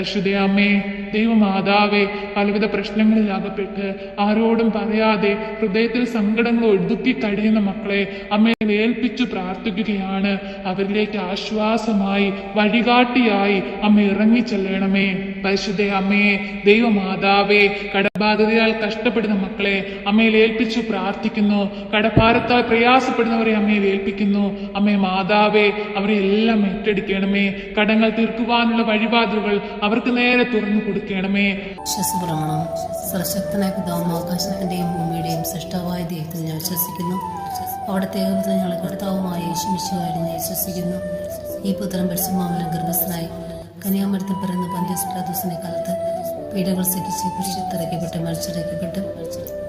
പരിശുദ്ധ അമ്മേ ദൈവമാതാവേ പലവിധ പ്രശ്നങ്ങളിൽ അകപ്പെട്ട് ആരോടും പറയാതെ ഹൃദയത്തിൽ സങ്കടങ്ങൾ ഒഴുക്കി കഴിയുന്ന മക്കളെ അമ്മയെ ഏൽപ്പിച്ചു പ്രാർത്ഥിക്കുകയാണ്. അവരിലേക്ക് ആശ്വാസമായി വഴികാട്ടിയായി അമ്മ ഇറങ്ങിച്ചെല്ലണമേ പരിശുദ്ധ അമ്മയെ ദൈവമാതാവേ കടബാധിതയാൽ കഷ്ടപ്പെടുന്ന മക്കളെ അമ്മയിൽ ഏൽപ്പിച്ചു പ്രാർത്ഥിക്കുന്നു. കടഭാരത്താൽ പ്രയാസപ്പെടുന്നവരെ അമ്മയെ ഏൽപ്പിക്കുന്നു. അമ്മേ മാതാവേ അവരെ എല്ലാം ഏറ്റെടുക്കണമേ. കടങ്ങൾ തീർക്കുവാനുള്ള വഴിപാടുകൾ അവർക്ക് നേരെ തുറന്നു കൊടുക്കണമേ. വിശ്വസപ്രമാണം സർശക്തനായ പിതാവും ആകാശത്തിന്റെയും ഭൂമിയുടെയും സൃഷ്ടാവായ ദൈവത്തിൽ ഞാൻ വിശ്വസിക്കുന്നു അവിടുത്തെ ഏകപുത്രൻ ഞങ്ങളെ കർത്താവുമായ യേശുമിശുകാരി ഞാൻ വിശ്വസിക്കുന്നു ഈ പുത്രം പരിശുമാമലം ഗർഭസ്ഥനായി കന്യാമരത്തിൽ പിറന്ന പന്ത്യസ്പ്രാദൂസിനെ കാലത്ത് പീഡകൾ സഹിച്ച് കുരിശത്തിറക്കപ്പെട്ട് മരിച്ചിറക്കപ്പെട്ട്.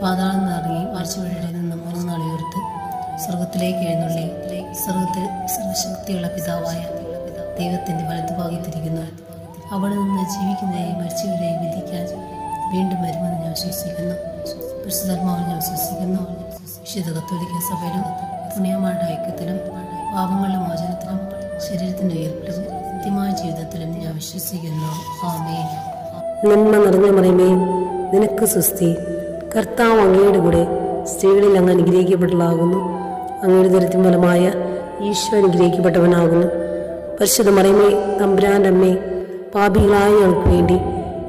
പാതാളം നിറങ്ങി മരിച്ചുവഴിയുടെ നിന്ന് മൂന്ന് നാളെ ഉയർത്ത് സ്വർഗത്തിലേക്ക് എഴുന്നള്ളി. സ്വർഗത്തിൽ സർവശക്തിയുള്ള പിതാവായ ദൈവത്തിന്റെ വലതുഭാഗത്തിരിക്കുന്നു. അവിടെ നിന്ന് ജീവിക്കുന്നതിനെയും മരിച്ചവരെയും വിധിക്കാൻ വീണ്ടും വരുമെന്ന് ഞാൻ വിശ്വസിക്കുന്നു. പരിശുദ്ധാത്മാവിൽ ഞാൻ വിശ്വസിക്കുന്നു. വിശുദ്ധ കത്തോലിക്ക സഭയിലും പുണ്യമാരുടെ ഐക്യത്തിലും പാപങ്ങളുടെ മോചനത്തിലും ശരീരത്തിന്റെ ഉയർപ്പിലും നിത്യമായ ജീവിതത്തിലും ഞാൻ വിശ്വസിക്കുന്നു. ആമേൻ. നന്മ നിറഞ്ഞ മറിയമേ നിനക്ക് സുസ്തി കർത്താവ് അങ്ങയുടെ കൂടെ സ്ത്രീകളിൽ അങ്ങ് അനുഗ്രഹിക്കപ്പെട്ടതാകുന്നു അങ്ങയുടെ ദരിദ്രം ഫലമായ ഈശോ അനുഗ്രഹിക്കപ്പെട്ടവനാകുന്നു. പരിശുദ്ധ മറിയമേ തമ്പുരാന്റെ അമ്മേ പാപികളായ ഞങ്ങൾക്ക് വേണ്ടി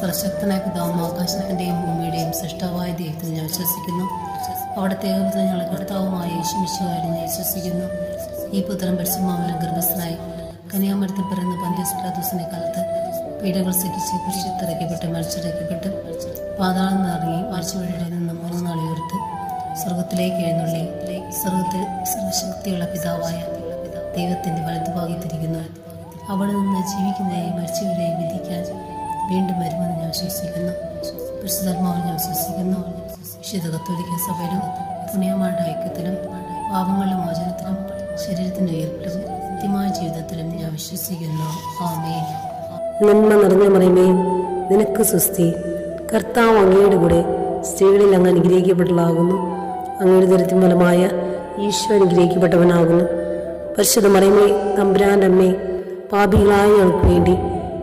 സർശക്തനായ പിതാവും ആകാശത്തിന്റെയും ഭൂമിയുടെയും സൃഷ്ടാവായ ദൈവത്തിൽ ഞാൻ വിശ്വസിക്കുന്നു. അവിടത്തെ ഏകപുത്രൻ ഞങ്ങളെ കർത്താവുമായ യേശുമിശുകാരി ഞാൻ വിശ്വസിക്കുന്നു. ഈ പുത്രൻ പരിശുമാമലം ഗർഭസ്ഥനായി കന്യാമരത്തിൽ പിറന്ന പന്ത്യസ്പ്രാദൂസിനെ കാലത്ത് പീഡകൾ സഹിച്ച് കുരിശിത്തിറക്കപ്പെട്ട് മരിച്ചിറക്കപ്പെട്ട് പാതാളം നിറങ്ങി മരിച്ചുവഴിയുടെ നിന്ന് മൂന്ന് നാൾ ഉയർത്ത് സ്വർഗത്തിലേക്ക് എഴുന്നള്ളി സ്വർഗത്തിൽ സർവശക്തിയുള്ള പിതാവായ ദൈവത്തിന്റെ വലതുഭാഗത്തിരിക്കുന്നു അവിടെ നിന്ന് ജീവിക്കുന്നതിനെയും മരിച്ചവരെയും വിധിക്കാൻ വീണ്ടും വരുമെന്ന് ഞാൻ വിശ്വസിക്കുന്നു. പരിശുദ്ധാത്മാവിൽ ഞാൻ വിശ്വസിക്കുന്നു. വിശുദ്ധ കത്തോലിക്ക സഭയിലും പുണ്യമാരുടെ ഐക്യത്തിലും പാപങ്ങളുടെ മോചനത്തിലും ശരീരത്തിന് ഉയർപ്പിലും നിത്യമായ ജീവിതത്തിലും ഞാൻ വിശ്വസിക്കുന്നു. ആമേൻ. നന്മ നിറഞ്ഞ മറിയമേ നിനക്ക് സുസ്തി കർത്താവ് അങ്ങയുടെ കൂടെ സ്ത്രീകളിൽ അങ്ങ് അനുഗ്രഹിക്കപ്പെട്ടതാകുന്നു അങ്ങയുടെ ദരിദ്രം ഫലമായ ഈശോ അനുഗ്രഹിക്കപ്പെട്ടവനാകുന്നു. പരിശുദ്ധ മറിയമേ തമ്പുരാന്റെ അമ്മേ പാപികളായ ഞങ്ങൾക്ക് വേണ്ടി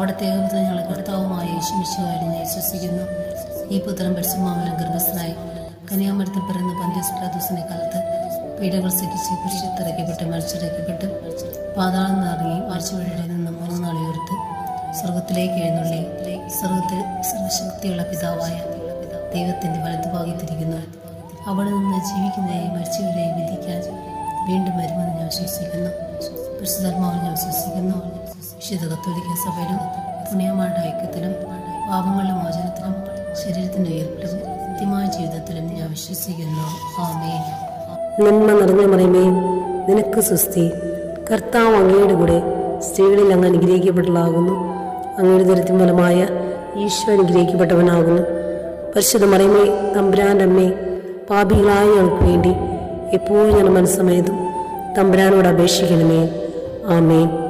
അവിടുത്തെ ഏകപുത്രൻ ഞങ്ങളെ കർത്താവുമായ യേശുമിശുവായിരുന്നു വിശ്വസിക്കുന്നു. ഈ പുത്രൻ പരിശുമാമലം ഗർഭസ്ഥനായി കന്യാമരത്തിൽ പിറന്ന പന്ത്യസ്പ്രാദോസിനെ കാലത്ത് പീഡകൾ സഹിച്ച് കുരിശത്തിറക്കപ്പെട്ട് മരിച്ചിറക്കപ്പെട്ട് പാതാളം നിറങ്ങി ആഴ്ചവഴിയുടെ നിന്ന് മൂന്ന് നാൾ ഉയർത്ത് സ്വർഗത്തിലേക്ക് എഴുന്നള്ളി. സ്വർഗത്തിൽ സർവശക്തിയുള്ള പിതാവായ ദൈവത്തിന്റെ വലതുഭാഗത്തിരിക്കുന്നു അവിടെ നിന്ന് ജീവിക്കുന്നതിനെയും മരിച്ചവരെയും വിധിക്കാൻ വീണ്ടും വരുമെന്ന് ഞാൻ വിശ്വസിക്കുന്നു. പരിശുദ്ധാത്മാവിൽ ഞാൻ വിശ്വസിക്കുന്നു. വിശുദ്ധ കത്തോലിക്ക സഭയിലും പുണ്യമാരുടെ ഐക്യത്തിലും പാപങ്ങളുടെ മോചനത്തിലും ശരീരത്തിന്റെ ഉയർപ്പിലും കൃത്യമായ ജീവിതത്തിലും ഞാൻ വിശ്വസിക്കുന്നു. ആമേൻ. നന്മ നിറഞ്ഞ മറിയമേ നിനക്ക് സുസ്തി കർത്താവ് അങ്ങയുടെ കൂടെ സ്ത്രീകളിൽ അങ്ങ് അനുഗ്രഹിക്കപ്പെട്ടതാകുന്നു. അങ്ങയുടെ ദരിദ്രം ഫലമായ ഈശോ അനുഗ്രഹിക്കപ്പെട്ടവനാകുന്നു. പരിശുദ്ധ മറിയമേ തമ്പുരാന്റെ അമ്മേ പാപികളായ ഞങ്ങൾക്ക് വേണ്ടി എപ്പോഴും ഞാൻ മനസ്സമേതും തമ്പുരാനോട് അപേക്ഷിക്കണമേ. ആമേൻ.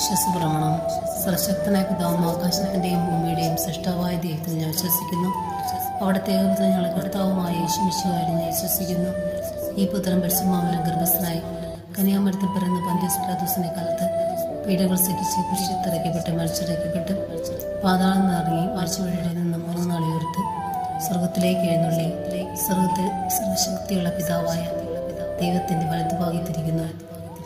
വിശ്വസപ്രമാണം സർശക്തനായ പിതാവും ആകാശത്തിന്റെയും ഭൂമിയുടെയും സൃഷ്ടാവായ ദൈവത്തിൽ ഞാൻ വിശ്വസിക്കുന്നു. അവിടത്തെ ഞങ്ങൾ ഞങ്ങളെ കർത്താവുമായ യേശുമിശുവായി ഞാൻ വിശ്വസിക്കുന്നു. ഈ പുത്രൻ പരിശുമാവലം ഗർഭസ്ഥനായി കന്യാമരത്തിൽ പിറന്ന് പന്ത്യസ്പ്രാദോസിനെ കാലത്ത് പീഡകൾ സഹിച്ച് കുരിശത്തിറക്കപ്പെട്ട് മരിച്ചിറക്കപ്പെട്ട് പാതാളം നിറങ്ങി മരിച്ചുവഴിയുടെ നിന്ന് മൂന്ന് നാളിയോർത്ത് സ്വർഗത്തിലേക്ക് എഴുന്നള്ളി. സ്വർഗത്തിൽ സർവശക്തിയുള്ള പിതാവായ ദൈവത്തിന്റെ വലതുഭാഗത്തിരിക്കുന്നു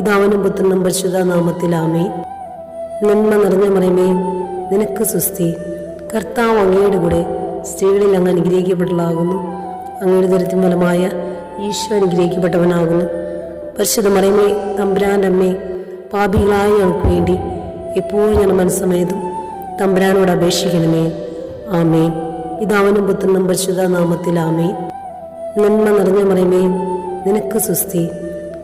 ഇതവനും പുത്രനും പരിശുദ്ധ നാമത്തിൽ ആമേ നന്മ നിറഞ്ഞ മറിയമേ നിനക്ക് സുസ്തി കർത്താവ് അങ്ങയുടെ കൂടെ സ്ത്രീകളിൽ അങ്ങ് അനുഗ്രഹിക്കപ്പെട്ടതാകുന്നു അങ്ങയുടെ ദരിദ്രം ഫലമായ ഈശോ അനുഗ്രഹിക്കപ്പെട്ടവനാകുന്നു. പരിശുദ്ധ മറിയമേ തമ്പുരാന്റെ അമ്മേ പാപികളായ ഞങ്ങൾക്ക് വേണ്ടി എപ്പോഴും ഞാൻ മനസ്സമയതും തമ്പുരാനോട് അപേക്ഷിക്കണമേ. ആമേ ഇതാവനും പുത്രനും പരിശുദ്ധ നാമത്തിൽ ആമേ നന്മ നിറഞ്ഞ മറിയമേ നിനക്ക് സുസ്തി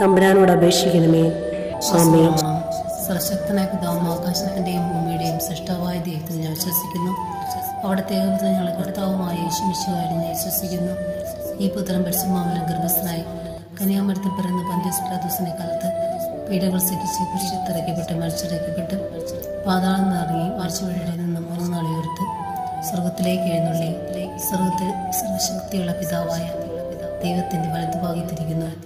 തമ്പുരാനോട് അപേക്ഷിക്കണമേ. ആമേ സർശക്തനായ പിതാവും ആകാശത്തിന്റെയും ഭൂമിയുടെയും സൃഷ്ടാവായ ദൈവത്തിൽ ഞാൻ വിശ്വസിക്കുന്നു. അവിടുത്തെ ഏകപുത്രൻ ഞങ്ങളെ കർത്താവുമായ യേശുമിശുകാരി ഞാൻ വിശ്വസിക്കുന്നു. ഈ പുത്രം പരിശുമാവിലും ഗർഭസ്ഥനായി കന്യാമരത്തിൽ പിറന്ന് പന്ത്യസ്പ്രാദോസിനെ കാലത്ത് പീഡകൾ സഹിച്ച് കുരിശിത്തിറക്കപ്പെട്ട് മരിച്ചിറക്കപ്പെട്ട് പാതാളം നിറങ്ങി മരിച്ചവരുടെ നിന്ന് മൂന്ന് നാളെ ഉയർത്ത് സ്വർഗത്തിലേക്ക് എഴുന്നള്ളി. സ്വർഗത്തിൽ സർവശക്തിയുള്ള പിതാവായ ദൈവത്തിന്റെ വലതുഭാഗത്തിരിക്കുന്നു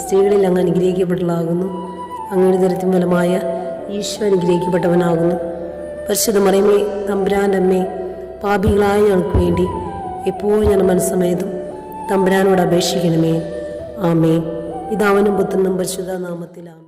സ്ത്രീകളിൽ അങ്ങ് അനുഗ്രഹിക്കപ്പെട്ടതാകുന്നു അങ്ങയുടെ തരത്തിൽ ഫലമായ ഈശോ അനുഗ്രഹിക്കപ്പെട്ടവനാകുന്നു. പരിശുദ്ധ മറിയമേ തമ്പുരാന്റെ അമ്മേ പാപികളായ ഞങ്ങൾക്ക് വേണ്ടി എപ്പോഴും ഞാൻ മനസ്സമയതും തമ്പുരാനോട് അപേക്ഷിക്കണമേ. ആമേ ഇതാവനും പുത്രനും പരിശുദ്ധ നാമത്തിൽ ആമേ